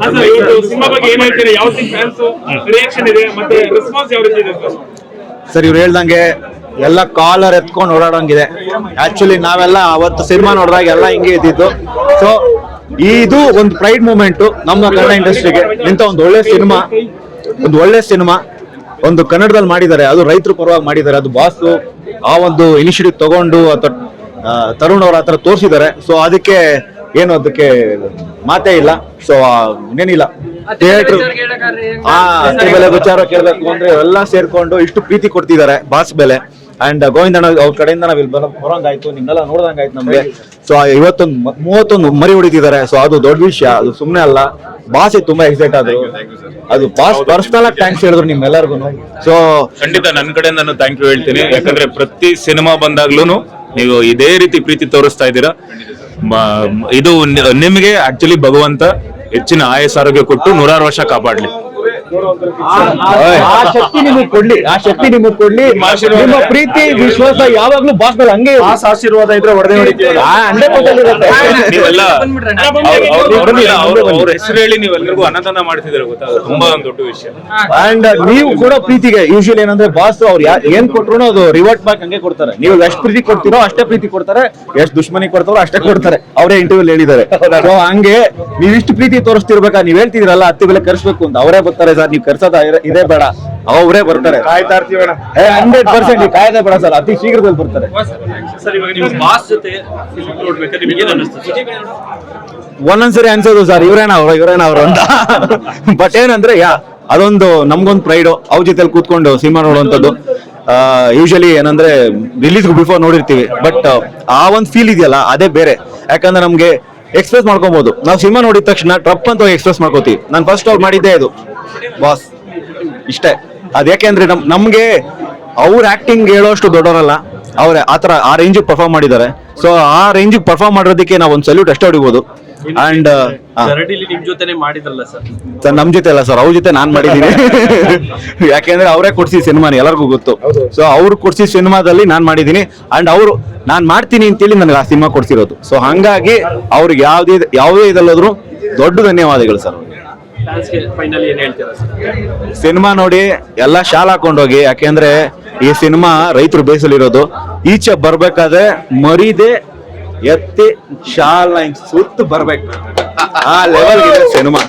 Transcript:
Sir ಇವತ್ತು cinema ಬಗ್ಗೆ ಏನ್ ಹೇಳ್ತೀರಾ? ಯಾವ ಫ್ಯಾನ್ಸ್ ರಿಯಾಕ್ಷನ್ ಇದೆ ಮತ್ತೆ ರೆಸ್ಪಾನ್ಸ್ ಯಾವ ರೀತಿ ಇದೆ ಸರ್ ಸರ್ ಇವ್ರು ಹೇಳ್ದಂಗೆ ಎಲ್ಲ ಕಾಲರ್ ಎತ್ಕೊಂಡು ಓಡಾಡಂಗಿದೆ. ಆಕ್ಚುಲಿ ನಾವೆಲ್ಲ ಅವತ್ತು ಸಿನಿಮಾ ನೋಡಿದಾಗ ಎಲ್ಲ ಹಿಂಗೆ ಇದ್ದಿದ್ದು. ಸೊ ಇದು ಒಂದು ಪ್ರೈಡ್ ಮೂಮೆಂಟ್ ನಮ್ಮ ಕನ್ನಡ ಇಂಡಸ್ಟ್ರಿಗೆ. ಇಂಥ ಒಂದು ಒಳ್ಳೆ ಸಿನಿಮಾ ಒಂದು ಒಳ್ಳೆ ಸಿನಿಮಾ ಒಂದು ಕನ್ನಡದಲ್ಲಿ ಮಾಡಿದ್ದಾರೆ. ಅದು ರೈತರು ಪರವಾಗಿ ಮಾಡಿದ್ದಾರೆ. ಅದು ಬಾಸು ಆ ಒಂದು ಇನಿಷಿಯೇಟಿವ್ ತಗೊಂಡು ಅಥವಾ ಆ, ತರುಣ್ ಅವ್ರ ಹತ್ರ ತೋರಿಸಿದ್ದಾರೆ. ಸೊ ಅದಕ್ಕೆ ಏನು ಅದಕ್ಕೆ ಮಾತೇ ಇಲ್ಲ. ಸೊ ಇನ್ನೇನಿಲ್ಲ. ಥಿಯೇಟರ್ ಆ ಬೆಲೆ ವಿಚಾರ ಕೇಳಬೇಕು ಅಂದ್ರೆ ಎಲ್ಲ ಸೇರ್ಕೊಂಡು ಇಷ್ಟು ಪ್ರೀತಿ ಕೊಡ್ತಿದ್ದಾರೆ ಬಾಸ್ ಬೆಲೆ. ಅಂಡ್ ಗೋವಿಂದಣ್ಣ ಅವ್ರ ಕಡೆಯಿಂದ ನಾವ್ ಇಲ್ಲಿ ಬರೋ ಬರೋಂಗಾಯ್ತು ನಿಮ್ನೆಲ್ಲ ನೋಡ್ದಂಗಾಯ್ತು ನಮ್ಗೆ. ಸೊ ಇವತ್ತೊಂದು ಮೂವತ್ತೊಂದು ಮರಿ ಹೊಡಿತಿದ್ದಾರೆ. ಸೊ ಅದು ದೊಡ್ಡ ವಿಷಯ ಅದು ಸುಮ್ನೆ ಅಲ್ಲ. ಭಾಷೆ ತುಂಬಾ ಎಕ್ಸೈಟ್ ಆದ್ರು. ಅದು ಬಾಸ್ ಪರ್ಸನಲ್ ಆಗಿ ಥ್ಯಾಂಕ್ಸ್ ಹೇಳಿದ್ರು ನಿಮ್ಮೆಲ್ಲರಿಗೂ ಸೊ ಖಂಡಿತ ನನ್ನ ಕಡೆ ನಾನು ಥ್ಯಾಂಕ್ ಯು ಹೇಳ್ತೀನಿ. ಯಾಕಂದ್ರೆ ಪ್ರತಿ ಸಿನಿಮಾ ಬಂದಾಗ್ಲೂ ನೀವು ಇದೇ ರೀತಿ ಪ್ರೀತಿ ತೋರಿಸ್ತಾ ಇದ್ದೀರಾ. ಇದು ನಿಮಗೆ ಆಕ್ಚುಲಿ ಭಗವಂತ ಹೆಚ್ಚಿನ ಆಯಸ್ ಆರೋಗ್ಯ ಕೊಟ್ಟು ನೂರಾರು ವರ್ಷ ಕಾಪಾಡ್ಲಿ. ಆ ಶಕ್ತಿ ನಿಮಗ್ ಕೊಡ್ಲಿ ಆ ಶಕ್ತಿ ನಿಮಗೆ ಕೊಡ್ಲಿ. ನಿಮ್ಮ ಪ್ರೀತಿ ವಿಶ್ವಾಸ ಯಾವಾಗ್ಲೂ ಬಾಸ್ ಮೇಲೆ ಹಂಗೆ ಆ ಆಶೀರ್ವಾದ ಇದ್ರೆ ಹೊಡೆದೇ ಹಂಡ್ರೆಡ್ ಪರ್ಸೆಂಟ್ ಇರುತ್ತೆ. ನೀವೆಲ್ಲ ಬನ್ನಿ, ಅವ್ರ ಹೆಸರು ಹೇಳಿ ನೀವೆಲ್ಲರಿಗೂ ಅನ್ನದಾನ ಮಾಡ್ತಿದ್ರೆ ಗೊತ್ತಾ? ತುಂಬಾ ಒಂದು ದೊಡ್ಡ ವಿಷಯ. ಅಂಡ್ ನೀವು ಕೂಡ ಪ್ರೀತಿಗೆ ಯೂಶಲಿ ಏನಂದ್ರೆ ಬಾಸ್ ಅವ್ರು ಏನ್ ಕೊಟ್ರು ಅದು ರಿವರ್ಟ್ ಬ್ಯಾಕ್ ಹಂಗೆ ಕೊಡ್ತಾರೆ. ನೀವು ಎಷ್ಟು ಪ್ರೀತಿ ಕೊಡ್ತೀರೋ ಅಷ್ಟೇ ಪ್ರೀತಿ ಕೊಡ್ತಾರೆ. ಎಷ್ಟು ದುಶ್ಮನಿ ಕೊಡ್ತಾರೋ ಅಷ್ಟೇ ಕೊಡ್ತಾರೆ. ಅವರೇ ಇಂಟರ್ವ್ಯೂ ಹೇಳಿದ್ದಾರೆ. ಸೊ ಹಂಗೆ ನೀವಿಷ್ಟು ಇಷ್ಟು ಪ್ರೀತಿ ತೋರಿಸ್ತಿರ್ಬೇಕಾ? ನೀವ್ ಹೇಳ್ತಿದಿರಲ್ಲ ಹತ್ತಿ ಬೆಲೆ ಕರ್ಸ್ಬೇಕು ಅಂತ. ಅವರೇ ಬರ್ತಾರೆ ಸರ್ ನೀವು ಕರ್ಸೋದ ಇದೇ ಬೇಡ. ಅವರೇ ಬರ್ತಾರೆ. ಕಾಯ್ತಾ ಇರ್ತೀವಿ ಹಂಡ್ರೆಡ್ ಪರ್ಸೆಂಟ್ ಕಾಯ್ದೆ ಬೇಡ ಸರ್ ಅತಿ ಶೀಘ್ರದಲ್ಲಿ ಬರ್ತಾರೆ. ಸರ್ ಇವಾಗ ನೀವು ಬಾಸ್ ಜೊತೆ ನೋಡ್ಬೇಕಾದ್ರೆ ನಿಮ್ಗೆ ಏನ್ ಅನಿಸ್ತು ಒಂದೊಂದ್ಸರಿ ಅನ್ಸೋದು ಸರ್ ಇವ್ರೇನ ಇವ್ರೇನವ್ರ ಇವ್ರೇನ ಅವ್ರು ಅಂತ. ಬಟ್ ಏನಂದ್ರೆ ಯಾ ಅದೊಂದು ನಮ್ಗೊಂದು ಪ್ರೈಡು ಅವ್ರ ಜೊತೆಲಿ ಕೂತ್ಕೊಂಡು ಸಿನಿಮಾ ನೋಡುವಂಥದ್ದು. ಯೂಶಲಿ ಏನಂದ್ರೆ ರಿಲೀಸ್ ಬಿಫೋರ್ ನೋಡಿರ್ತೀವಿ. ಬಟ್ ಆ ಒಂದು ಫೀಲ್ ಇದೆಯಲ್ಲ ಅದೇ ಬೇರೆ. ಯಾಕಂದ್ರೆ ನಮ್ಗೆ ಎಕ್ಸ್ಪ್ರೆಸ್ ಮಾಡ್ಕೊಬಹುದು ನಾವು ಸಿನಿಮಾ ನೋಡಿದ ತಕ್ಷಣ ಟ್ರಪ್ ಅಂತ ಎಕ್ಸ್ಪ್ರೆಸ್ ಮಾಡ್ಕೋತೀವಿ. ನಾನು ಫಸ್ಟ್ ಅವ್ರು ಮಾಡಿದ್ದೇ ಇದು. ಬಾಸ್ ಇಷ್ಟೇ. ಅದ್ ಯಾಕೆಂದ್ರೆ ನಮ್ ನಮ್ಗೆ ಅವ್ರ ಆಕ್ಟಿಂಗ್ ಹೇಳೋಷ್ಟು ದೊಡ್ಡವರಲ್ಲ. ಅವ್ರೆ ಆತರ ಆ ರೇಂಜ್ ಪರ್ಫಾರ್ಮ್ ಮಾಡಿದ್ದಾರೆ. ಸೊ ಆ ರೇಂಜ್ ಪರ್ಫಾರ್ಮ್ ಮಾಡೋದಕ್ಕೆ ನಾವು ಒಂದು ಸಲ್ಯೂಟ್ ಅಷ್ಟೇ ಹೊಡಿಬೋದು. ಅಂಡ್ ಗರಡಿಲಿ ನಿಮ್ ಜೊತೆನೆ ಮಾಡಿದ್ರಲ್ಲ ಸರ್? ಸರ್ ನಮ್ ಜೊತೆ ಅಲ್ಲ ಸರ್. ಅವ್ರ ಜೊತೆ ನಾನ್ ಮಾಡಿದೀನಿ ಯಾಕೆಂದ್ರೆ ಅವರೇ ಕೊಡ್ಸಿ ಸಿನಿಮಾ ಎಲ್ಲರಿಗೂ ಗೊತ್ತು. ಸೊ ಅವ್ರು ಕೊಡ್ಸಿ ಸಿನಿಮಾದಲ್ಲಿ ನಾನ್ ಮಾಡಿದೀನಿ ಅಂಡ್ ಅವರು ನಾನ್ ಮಾಡ್ತೀನಿ ಅಂತೇಳಿ ನನಗೆ ಆ ಸಿನಿಮಾ ಕೊಡ್ಸಿರೋದು. ಸೊ ಹಂಗಾಗಿ ಅವ್ರಿಗೆ ಯಾವ್ದೇ ಯಾವುದೇ ಇದಲ್ಲದ್ರು ದೊಡ್ಡ ಧನ್ಯವಾದಗಳು ಸರ್. ಸಿನಿಮಾ ನೋಡಿ ಎಲ್ಲ ಶಾಲ್ ಹಾಕೊಂಡೋಗಿ ಯಾಕೆಂದ್ರೆ ಈ ಸಿನಿಮಾ ರೈತರು ಬೇಸಲಿರೋದು. ಈಚೆ ಬರ್ಬೇಕಾದ್ರೆ ಮರಿದೆ ಎತ್ತಿ ಶಾಲ್ ಸುತ್ತು ಬರ್ಬೇಕು. ಆ ಲೆವೆಲ್ ಸಿನಿಮಾ.